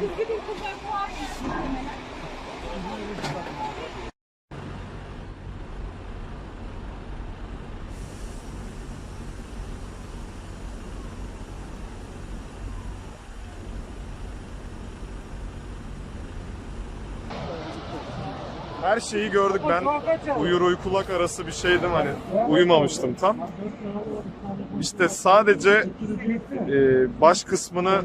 Düzgün bir kızlar var ya. Her şeyi gördük. Ben uyur uykulak arası bir şeydim hani uyumamıştım tam. İşte sadece e, baş kısmını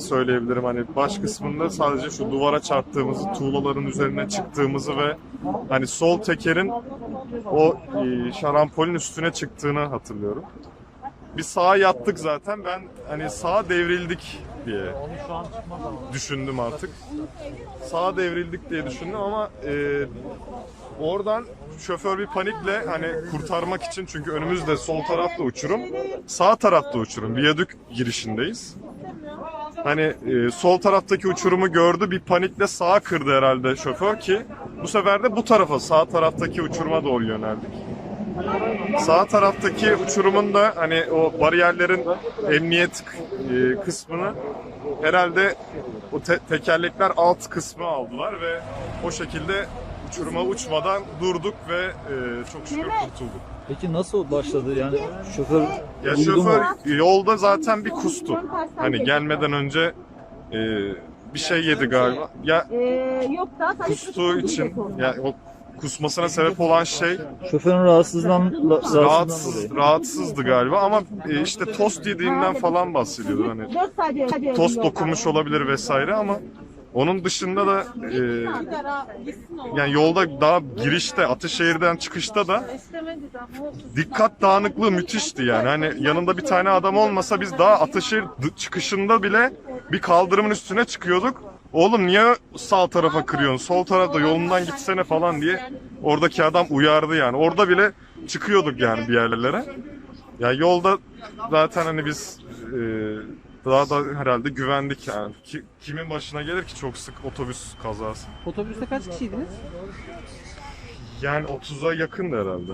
söyleyebilirim hani baş kısmında sadece şu duvara çarptığımızı, tuğlaların üzerine çıktığımızı ve hani sol tekerin o e, şarampolün üstüne çıktığını hatırlıyorum. Bir sağa yattık zaten ben hani sağa devrildik diye düşündüm artık. Sağa devrildik diye düşündüm ama e, oradan şoför bir panikle hani kurtarmak için çünkü önümüzde sol tarafta uçurum, sağ tarafta uçurum. Viyadük girişindeyiz. Hani e, sol taraftaki uçurumu gördü bir panikle sağa kırdı herhalde şoför ki bu sefer de bu tarafa sağ taraftaki uçuruma doğru yöneldik. Sağ taraftaki uçurumun da hani o bariyerlerin emniyet e, kısmını herhalde o te- tekerlekler alt kısmı aldılar ve o şekilde uçuruma uçmadan durduk ve e, çok şükür kurtulduk. Peki nasıl başladı yani şoför Ya uyudu mu? şoför yolda zaten bir kustu. Hani gelmeden önce e, bir şey yedi galiba. Ya Ee, yok daha sadece kustuğu için ya o kusmasına sebep olan şey Şoförün rahatsızlığından rahatsız rahatsızdı galiba ama e, işte tost yediğinden falan bahsediyordu hani. 4 sadece. sadece Tost dokunmuş olabilir vesaire ama onun dışında da e, yani yolda daha girişte Ataşehir'den çıkışta da dikkat dağınıklığı müthişti yani. Hani yanında bir tane adam olmasa biz daha Ataşehir dı- çıkışında bile bir kaldırımın üstüne çıkıyorduk. Oğlum niye sağ tarafa kırıyorsun? Sol tarafta yolundan gitsene falan diye oradaki adam uyardı yani. Orada bile çıkıyorduk yani bir yerlere. Ya yolda zaten hani biz e, daha da herhalde güvendik yani. Ki, kimin başına gelir ki çok sık otobüs kazası? Otobüste kaç kişiydiniz? Yani 30'a yakındı herhalde.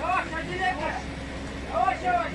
Yavaş acele etme. Yavaş yavaş.